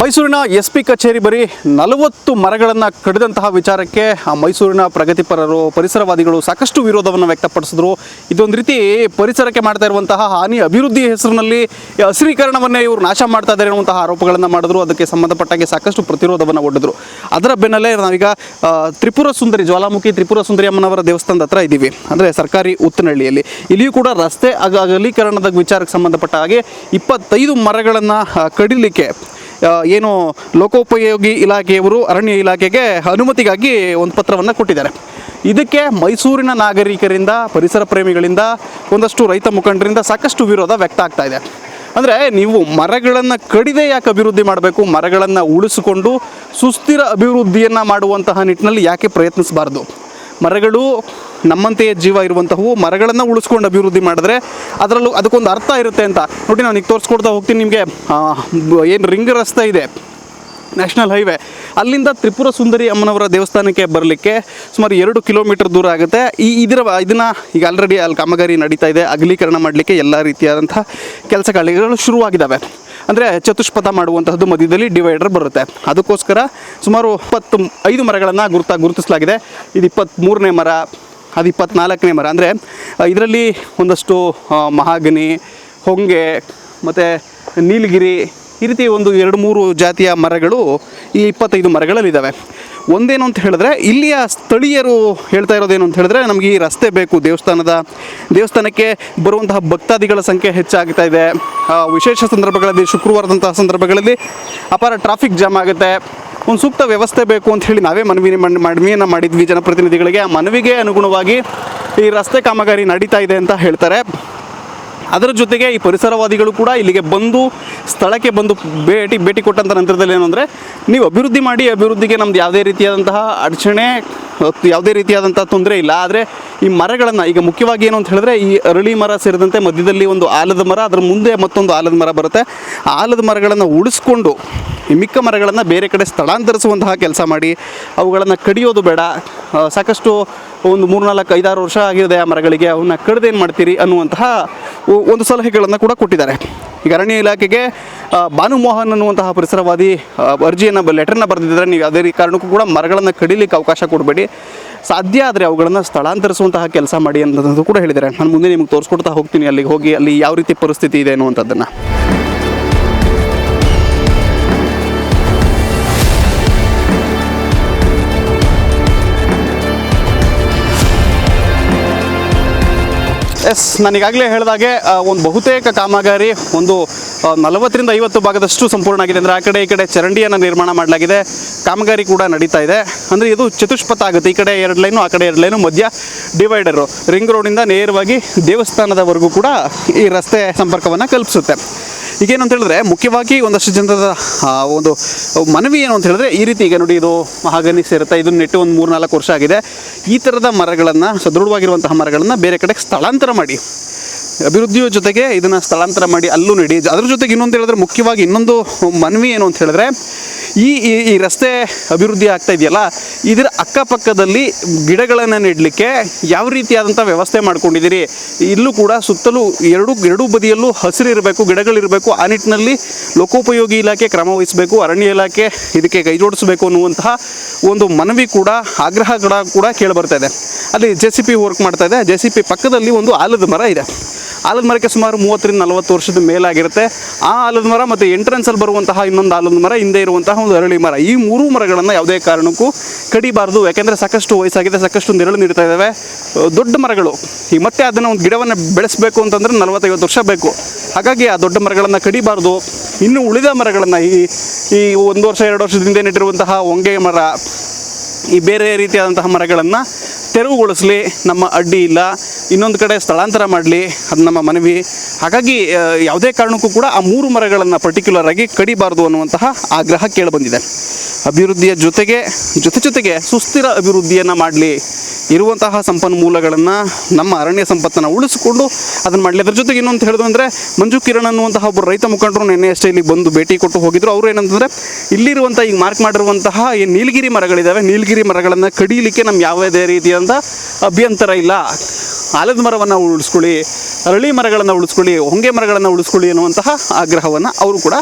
ಮೈಸೂರಿನ S P ಕಚೇರಿ ಬರೀ ನಲವತ್ತು ಮರಗಳನ್ನು ಕಡಿದಂತಹ ವಿಚಾರಕ್ಕೆ ಆ ಮೈಸೂರಿನ ಪ್ರಗತಿಪರರು, ಪರಿಸರವಾದಿಗಳು ಸಾಕಷ್ಟು ವಿರೋಧವನ್ನು ವ್ಯಕ್ತಪಡಿಸಿದ್ರು. ಇದೊಂದು ರೀತಿ ಪರಿಸರಕ್ಕೆ ಮಾಡ್ತಾ ಇರುವಂತಹ ಹಾನಿ ಅಭಿವೃದ್ಧಿ ಹೆಸರಿನಲ್ಲಿ ಹಸಿರೀಕರಣವನ್ನೇ ಇವರು ನಾಶ ಮಾಡ್ತಾ ಇದ್ದಾರೆ ಅನ್ನುವಂತಹ ಆರೋಪಗಳನ್ನು ಮಾಡಿದ್ರು. ಅದಕ್ಕೆ ಸಂಬಂಧಪಟ್ಟಾಗೆ ಸಾಕಷ್ಟು ಪ್ರತಿರೋಧವನ್ನು ಒಡ್ಡಿದ್ರು. ಅದರ ಬೆನ್ನಲ್ಲೇ ನಾವೀಗ ತ್ರಿಪುರ ಸುಂದರಿ, ಜ್ವಾಲಾಮುಖಿ ತ್ರಿಪುರ ಸುಂದರಿ ಅಮ್ಮನವರ ದೇವಸ್ಥಾನದ ಹತ್ರ ಇದ್ದೀವಿ. ಅಂದರೆ ಸರ್ಕಾರಿ ಉತ್ತನಹಳ್ಳಿಯಲ್ಲಿ ಇಲ್ಲಿಯೂ ಕೂಡ ರಸ್ತೆ ಅಗ ಅಗಲೀಕರಣದ ವಿಚಾರಕ್ಕೆ ಸಂಬಂಧಪಟ್ಟ ಹಾಗೆ ಇಪ್ಪತ್ತೈದು ಮರಗಳನ್ನು ಕಡಿಲಿಕ್ಕೆ ಏನು ಲೋಕೋಪಯೋಗಿ ಇಲಾಖೆಯವರು ಅರಣ್ಯ ಇಲಾಖೆಗೆ ಅನುಮತಿಗಾಗಿ ಒಂದು ಪತ್ರವನ್ನು ಕೊಟ್ಟಿದ್ದಾರೆ. ಇದಕ್ಕೆ ಮೈಸೂರಿನ ನಾಗರಿಕರಿಂದ, ಪರಿಸರ ಪ್ರೇಮಿಗಳಿಂದ, ಒಂದಷ್ಟು ರೈತ ಮುಖಂಡರಿಂದ ಸಾಕಷ್ಟು ವಿರೋಧ ವ್ಯಕ್ತ ಆಗ್ತಾ ಇದೆ. ಅಂದರೆ ನೀವು ಮರಗಳನ್ನು ಕಡಿದೆ ಯಾಕೆ ಅಭಿವೃದ್ಧಿ ಮಾಡಬೇಕು? ಮರಗಳನ್ನು ಉಳಿಸಿಕೊಂಡು ಸುಸ್ಥಿರ ಅಭಿವೃದ್ಧಿಯನ್ನು ಮಾಡುವಂತಹ ನಿಟ್ಟಿನಲ್ಲಿ ಯಾಕೆ ಪ್ರಯತ್ನಿಸಬಾರ್ದು? ಮರಗಳು ನಮ್ಮಂತೆಯೇ ಜೀವ ಇರುವಂತಹವು ಮರಗಳನ್ನು ಉಳಿಸ್ಕೊಂಡು ಅಭಿವೃದ್ಧಿ ಮಾಡಿದ್ರೆ ಅದರಲ್ಲೂ ಅದಕ್ಕೊಂದು ಅರ್ಥ ಇರುತ್ತೆ ಅಂತ. ನೋಡಿ, ನಾನು ಈಗ ತೋರಿಸ್ಕೊಡ್ತಾ ಹೋಗ್ತೀನಿ ನಿಮಗೆ. ಏನು ರಿಂಗ್ ರಸ್ತೆ ಇದೆ? National highway. ಅಲ್ಲಿಂದ ತ್ರಿಪುರ ಸುಂದರಿ ಅಮ್ಮನವರ ದೇವಸ್ಥಾನಕ್ಕೆ ಬರಲಿಕ್ಕೆ ಸುಮಾರು ಎರಡು ಕಿಲೋಮೀಟರ್ ದೂರ ಆಗುತ್ತೆ. ಈ ಇದರ ಇದನ್ನು ಈಗ ಆಲ್ರೆಡಿ ಅಲ್ಲಿ ಕಾಮಗಾರಿ ನಡೀತಾ ಇದೆ. ಅಗಲೀಕರಣ ಮಾಡಲಿಕ್ಕೆ ಎಲ್ಲ ರೀತಿಯಾದಂಥ ಕೆಲಸ ಕಾರ್ಯಗಳು ಶುರುವಾಗಿದ್ದಾವೆ. ಅಂದರೆ ಚತುಷ್ಪಥ ಮಾಡುವಂತಹದ್ದು ಮಧ್ಯದಲ್ಲಿ ಡಿವೈಡರ್ ಬರುತ್ತೆ. ಅದಕ್ಕೋಸ್ಕರ ಸುಮಾರು ಇಪ್ಪತ್ತು ಐದು ಮರಗಳನ್ನು ಗುರುತ, ಗುರುತಿಸಲಾಗಿದೆ. ಇದು ಇಪ್ಪತ್ತ್ಮೂರನೇ ಮರ, ಅದು ಇಪ್ಪತ್ನಾಲ್ಕನೇ ಮರ. ಅಂದರೆ ಇದರಲ್ಲಿ ಒಂದಷ್ಟು ಮಹಾಗನಿ ಹೊಂಗೆ, ಮತ್ತು ನೀಲಗಿರಿ, ಈ ರೀತಿ ಒಂದು ಎರಡು ಮೂರು ಜಾತಿಯ ಮರಗಳು ಈ ಇಪ್ಪತ್ತೈದು ಮರಗಳಲ್ಲಿದ್ದಾವೆ ಒಂದೇನು ಅಂತ ಹೇಳಿದ್ರೆ, ಇಲ್ಲಿಯ ಸ್ಥಳೀಯರು ಹೇಳ್ತಾ ಇರೋದೇನು ಅಂತ ಹೇಳಿದ್ರೆ, ನಮಗೆ ಈ ರಸ್ತೆ ಬೇಕು, ದೇವಸ್ಥಾನದ, ದೇವಸ್ಥಾನಕ್ಕೆ ಬರುವಂತಹ ಭಕ್ತಾದಿಗಳ ಸಂಖ್ಯೆ ಹೆಚ್ಚಾಗ್ತಾ ಇದೆ. ವಿಶೇಷ ಸಂದರ್ಭಗಳಲ್ಲಿ, ಶುಕ್ರವಾರದಂತಹ ಸಂದರ್ಭಗಳಲ್ಲಿ ಅಪಾರ ಟ್ರಾಫಿಕ್ ಜಾಮ್ ಆಗುತ್ತೆ. ಒಂದು ಸೂಕ್ತ ವ್ಯವಸ್ಥೆ ಬೇಕು ಅಂತ ಹೇಳಿ ನಾವೇ ಮನವಿ ಮನ್- ಮನವಿಯನ್ನು ಮಾಡಿದ್ವಿ ಜನಪ್ರತಿನಿಧಿಗಳಿಗೆ. ಆ ಮನವಿಗೆ ಅನುಗುಣವಾಗಿ ಈ ರಸ್ತೆ ಕಾಮಗಾರಿ ನಡೀತಾ ಇದೆ ಅಂತ ಹೇಳ್ತಾರೆ. ಅದರ ಜೊತೆಗೆ ಈ ಪರಿಸರವಾದಿಗಳು ಕೂಡ ಇಲ್ಲಿಗೆ ಬಂದು, ಸ್ಥಳಕ್ಕೆ ಬಂದು ಭೇಟಿ ಭೇಟಿ ಕೊಟ್ಟಂಥ ನಂತರದಲ್ಲಿ ಏನು ನೀವು ಅಭಿವೃದ್ಧಿ ಮಾಡಿ, ಅಭಿವೃದ್ಧಿಗೆ ನಮ್ದು ಯಾವುದೇ ರೀತಿಯಾದಂತಹ ಅಡಚಣೆ ಯಾವುದೇ ರೀತಿಯಾದಂಥ ತೊಂದರೆ ಇಲ್ಲ. ಆದರೆ ಈ ಮರಗಳನ್ನು ಈಗ ಮುಖ್ಯವಾಗಿ ಏನು ಅಂತ ಹೇಳಿದ್ರೆ ಈ ಅರಳಿ ಮರ ಸೇರಿದಂತೆ ಮಧ್ಯದಲ್ಲಿ ಒಂದು ಆಲದ ಮರ, ಅದರ ಮುಂದೆ ಮತ್ತೊಂದು ಆಲದ ಮರ ಬರುತ್ತೆ. ಆಲದ ಮರಗಳನ್ನು ಉಳಿಸ್ಕೊಂಡು ಈ ಮಿಕ್ಕ ಮರಗಳನ್ನು ಬೇರೆ ಕಡೆ ಸ್ಥಳಾಂತರಿಸುವಂತಹ ಕೆಲಸ ಮಾಡಿ, ಅವುಗಳನ್ನು ಕಡಿಯೋದು ಬೇಡ. ಸಾಕಷ್ಟು ಒಂದು ಮೂರ್ನಾಲ್ಕು ಐದಾರು ವರ್ಷ ಆಗಿದೆ ಆ ಮರಗಳಿಗೆ. ಅವನ್ನ ಕಡ್ದು ಏನು ಮಾಡ್ತೀರಿ ಅನ್ನುವಂತಹ ಒಂದು ಸಲಹೆಗಳನ್ನು ಕೂಡ ಕೊಟ್ಟಿದ್ದಾರೆ. ಈಗ ಅರಣ್ಯ ಇಲಾಖೆಗೆ ಭಾನುಮೋಹನ್ ಭಾನು ಮೋಹನ್ ಅನ್ನುವಂತಹ ಪರಿಸರವಾದಿ ಅರ್ಜಿಯನ್ನು ಲೆಟರ್ನ ಬರೆದಿದ್ದರೆ. ನೀವು ಯಾವುದೇ ಕಾರಣಕ್ಕೂ ಕೂಡ ಮರಗಳನ್ನು ಕಡಿಲಿಕ್ಕೆ ಅವಕಾಶ ಕೊಡಬೇಡಿ. ಸಾಧ್ಯ ಆದರೆ ಅವುಗಳನ್ನು ಸ್ಥಳಾಂತರಿಸುವಂತಹ ಕೆಲಸ ಮಾಡಿ ಅನ್ನೋದು ಕೂಡ ಹೇಳಿದ್ದಾರೆ. ನಾನು ಮುಂದೆ ನಿಮಗೆ ತೋರಿಸ್ಕೊಡ್ತಾ ಹೋಗ್ತೀನಿ ಅಲ್ಲಿಗೆ ಹೋಗಿ, ಅಲ್ಲಿ ಯಾವ ರೀತಿ ಪರಿಸ್ಥಿತಿ ಇದೆ ಅನ್ನುವಂಥದ್ದನ್ನು. ಎಸ್ ನಾನು ಈಗಾಗಲೇ ಹೇಳಿದಾಗೆ ಒಂದು ಬಹುತೇಕ ಕಾಮಗಾರಿ ಒಂದು ನಲವತ್ತರಿಂದ ಐವತ್ತು ಭಾಗದಷ್ಟು ಸಂಪೂರ್ಣ ಆಗಿದೆ. ಅಂದರೆ ಆ ಕಡೆ ಈ ಕಡೆ ಚರಂಡಿಯನ್ನು ನಿರ್ಮಾಣ ಮಾಡಲಾಗಿದೆ. ಕಾಮಗಾರಿ ಕೂಡ ನಡೀತಾ ಇದೆ. ಅಂದರೆ ಇದು ಚತುಷ್ಪಥ ಆಗುತ್ತೆ. ಈ ಕಡೆ ಎರಡು ಲೈನು, ಆ ಕಡೆ ಎರಡು ಲೈನು, ಮಧ್ಯ ಡಿವೈಡರು. ರಿಂಗ್ ರೋಡಿಂದ ನೇರವಾಗಿ ದೇವಸ್ಥಾನದವರೆಗೂ ಕೂಡ ಈ ರಸ್ತೆ ಸಂಪರ್ಕವನ್ನು ಕಲ್ಪಿಸುತ್ತೆ. ಈಗೇನು ಅಂತ ಹೇಳಿದ್ರೆ, ಮುಖ್ಯವಾಗಿ ಒಂದಷ್ಟು ಜನರ ಒಂದು ಮನವಿ ಏನು ಅಂತ ಹೇಳಿದ್ರೆ, ಈ ರೀತಿ ಈಗ ನೋಡಿ ಇದು ಮಹಾಗನಿ ಸೇರುತ್ತೆ, ಇದನ್ನ ನೆಟ್ಟು ಒಂದು ಮೂರು ನಾಲ್ಕು ವರ್ಷ ಆಗಿದೆ. ಈ ಥರದ ಮರಗಳನ್ನು, ಸದೃಢವಾಗಿರುವಂತಹ ಮರಗಳನ್ನು ಬೇರೆ ಕಡೆ ಸ್ಥಳಾಂತರ ಮಾಡಿ. ಅಭಿವೃದ್ಧಿಯ ಜೊತೆಗೆ ಇದನ್ನು ಸ್ಥಳಾಂತರ ಮಾಡಿ ಅಲ್ಲೂ ನಡಿ. ಅದ್ರ ಜೊತೆಗೆ ಇನ್ನೊಂದು ಹೇಳಿದ್ರೆ ಮುಖ್ಯವಾಗಿ ಇನ್ನೊಂದು ಮನವಿ ಏನು ಅಂತ ಹೇಳಿದ್ರೆ, ಈ, ಈ- ರಸ್ತೆ ಅಭಿವೃದ್ಧಿ ಆಗ್ತಾ ಇದೆಯಲ್ಲ, ಇದರ ಅಕ್ಕಪಕ್ಕದಲ್ಲಿ ಗಿಡಗಳನ್ನು ನೆಡಲಿಕ್ಕೆ ಯಾವ ರೀತಿಯಾದಂಥ ವ್ಯವಸ್ಥೆ ಮಾಡ್ಕೊಂಡಿದ್ದೀರಿ? ಇಲ್ಲೂ ಕೂಡ ಸುತ್ತಲೂ ಎರಡು, ಎರಡೂ ಬದಿಯಲ್ಲೂ ಹಸಿರು ಇರಬೇಕು ಗಿಡಗಳಿರಬೇಕು ಆ ನಿಟ್ಟಿನಲ್ಲಿ ಲೋಕೋಪಯೋಗಿ ಇಲಾಖೆ ಕ್ರಮ ವಹಿಸಬೇಕು, ಅರಣ್ಯ ಇಲಾಖೆ ಇದಕ್ಕೆ ಕೈ ಜೋಡಿಸಬೇಕು ಅನ್ನುವಂತಹ ಒಂದು ಮನವಿ ಕೂಡ ಆಗ್ರಹ ಕೂಡ ಕೂಡ ಕೇಳಿಬರ್ತಾ ಇದೆ. ಅಲ್ಲಿ ಜೆ ಸಿ ಪಿ ವರ್ಕ್ ಮಾಡ್ತಾ ಇದೆ. ಜೆ ಸಿ ಪಿ ಪಕ್ಕದಲ್ಲಿ ಒಂದು ಆಲದ ಮರ ಇದೆ. ಆಲದ ಮರಕ್ಕೆ ಸುಮಾರು ಮೂವತ್ತರಿಂದ ನಲವತ್ತು ವರ್ಷದ ಮೇಲಾಗಿರುತ್ತೆ. ಆ ಆಲದ ಮರ ಮತ್ತು ಎಂಟ್ರೆನ್ಸಲ್ಲಿ ಬರುವಂತಹ ಇನ್ನೊಂದು ಆಲದ ಮರ, ಹಿಂದೆ ಇರುವಂತಹ ಒಂದು ಅರಳಿ ಮರ. ಈ ಮೂರು ಮರಗಳನ್ನು ಯಾವುದೇ ಕಾರಣಕ್ಕೂ ಕಡಿಬಾರದು. ಯಾಕೆಂದರೆ ಸಾಕಷ್ಟು ವಯಸ್ಸಾಗಿದೆ, ಸಾಕಷ್ಟು ನೆರಳು ನೀಡ್ತಾ ಇದ್ದಾವೆ ದೊಡ್ಡ ಮರಗಳು. ಈ ಮತ್ತೆ ಅದನ್ನು ಒಂದು ಗಿಡವನ್ನು ಬೆಳೆಸಬೇಕು ಅಂತಂದ್ರೆ ನಲವತ್ತೈವತ್ತು ವರ್ಷ ಬೇಕು. ಹಾಗಾಗಿ ಆ ದೊಡ್ಡ ಮರಗಳನ್ನು ಕಡಿಬಾರ್ದು. ಇನ್ನು ಉಳಿದ ಮರಗಳನ್ನು ಈ ಈ ಒಂದು ವರ್ಷ, ಎರಡು ವರ್ಷದಿಂದ ನೆಟ್ಟಿರುವಂತಹ ಹೊಂಗೆ ಮರ, ಈ ಬೇರೆ ರೀತಿಯಾದಂತಹ ಮರಗಳನ್ನು ತೆರವುಗೊಳಿಸಲಿ, ನಮ್ಮ ಅಡ್ಡಿ ಇಲ್ಲ, ಇನ್ನೊಂದು ಕಡೆ ಸ್ಥಳಾಂತರ ಮಾಡಲಿ, ಅದು ನಮ್ಮ ಮನವಿ. ಹಾಗಾಗಿ ಯಾವುದೇ ಕಾರಣಕ್ಕೂ ಕೂಡ ಆ ಮೂರು ಮರಗಳನ್ನು ಪರ್ಟಿಕ್ಯುಲರ್ ಆಗಿ ಕಡಿಬಾರದು ಅನ್ನುವಂತಹ ಆಗ್ರಹ ಕೇಳಿಬಂದಿದೆ. ಅಭಿವೃದ್ಧಿಯ ಜೊತೆಗೆ, ಜೊತೆ ಜೊತೆಗೆ ಸುಸ್ಥಿರ ಅಭಿವೃದ್ಧಿಯನ್ನು ಮಾಡಲಿ, ಇರುವಂತಹ ಸಂಪನ್ಮೂಲಗಳನ್ನು ನಮ್ಮ ಅರಣ್ಯ ಸಂಪತ್ತನ್ನು ಉಳಿಸಿಕೊಂಡು ಅದನ್ನು ಮಾಡಲಿ. ಅದ್ರ ಜೊತೆಗೆ ಇನ್ನೊಂದು ಹೇಳಿದ್ರು ಅಂದರೆ, ಮಂಜು ಕಿರಣ್ ಅನ್ನುವಂತಹ ಒಬ್ಬರು ರೈತ ಮುಖಂಡರು ನಿನ್ನೆ ಅಷ್ಟೇ ಇಲ್ಲಿ ಬಂದು ಭೇಟಿ ಕೊಟ್ಟು ಹೋಗಿದ್ರು, ಅವರು ಏನಂತಂದರೆ ಇಲ್ಲಿರುವಂಥ ಈಗ ಮಾರ್ಕ್ ಮಾಡಿರುವಂತಹ ಈ ನೀಲಗಿರಿ ಮರಗಳಿದ್ದಾವೆ. ನೀಲಗಿರಿ ಮರಗಳನ್ನು ಕಡಿಲಿಕ್ಕೆ ನಮ್ಗೆ ಯಾವುದೇ ರೀತಿಯಾದಂಥ ಅಭ್ಯಂತರ ಇಲ್ಲ. ಆಲದ ಮರವನ್ನು ಉಳಿಸ್ಕೊಳ್ಳಿ, ಅರಳಿ ಮರಗಳನ್ನು ಉಳಿಸ್ಕೊಳ್ಳಿ, ಹೊಂಗೆ ಮರಗಳನ್ನು ಉಳಿಸ್ಕೊಳ್ಳಿ ಅನ್ನುವಂತಹ ಆಗ್ರಹವನ್ನು ಅವರು ಕೂಡ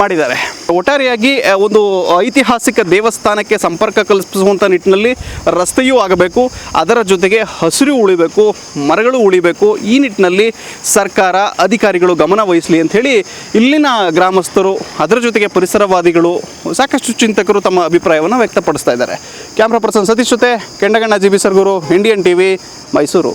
ಮಾಡಿದ್ದಾರೆ. ಒಟ್ಟಾರೆಯಾಗಿ ಒಂದು ಐತಿಹಾಸಿಕ ದೇವಸ್ಥಾನಕ್ಕೆ ಸಂಪರ್ಕ ಕಲ್ಪಿಸುವಂಥ ನಿಟ್ಟಿನಲ್ಲಿ ರಸ್ತೆಯೂ ಆಗಬೇಕು, ಅದರ ಜೊತೆಗೆ ಹಸಿರು ಉಳಿಬೇಕು, ಮರಗಳು ಉಳಿಬೇಕು, ಈ ನಿಟ್ಟಿನಲ್ಲಿ ಸರ್ಕಾರ, ಅಧಿಕಾರಿಗಳು ಗಮನ ವಹಿಸಲಿ ಅಂಥೇಳಿ ಇಲ್ಲಿನ ಗ್ರಾಮಸ್ಥರು, ಅದರ ಜೊತೆಗೆ ಪರಿಸರವಾದಿಗಳು, ಸಾಕಷ್ಟು ಚಿಂತಕರು ತಮ್ಮ ಅಭಿಪ್ರಾಯವನ್ನು ವ್ಯಕ್ತಪಡಿಸ್ತಾ ಇದ್ದಾರೆ. ಕ್ಯಾಮ್ರಾ ಪರ್ಸನ್ ಸತೀಶ್ ಜೊತೆ Kendaganna G B Sargur Indian TV Mysore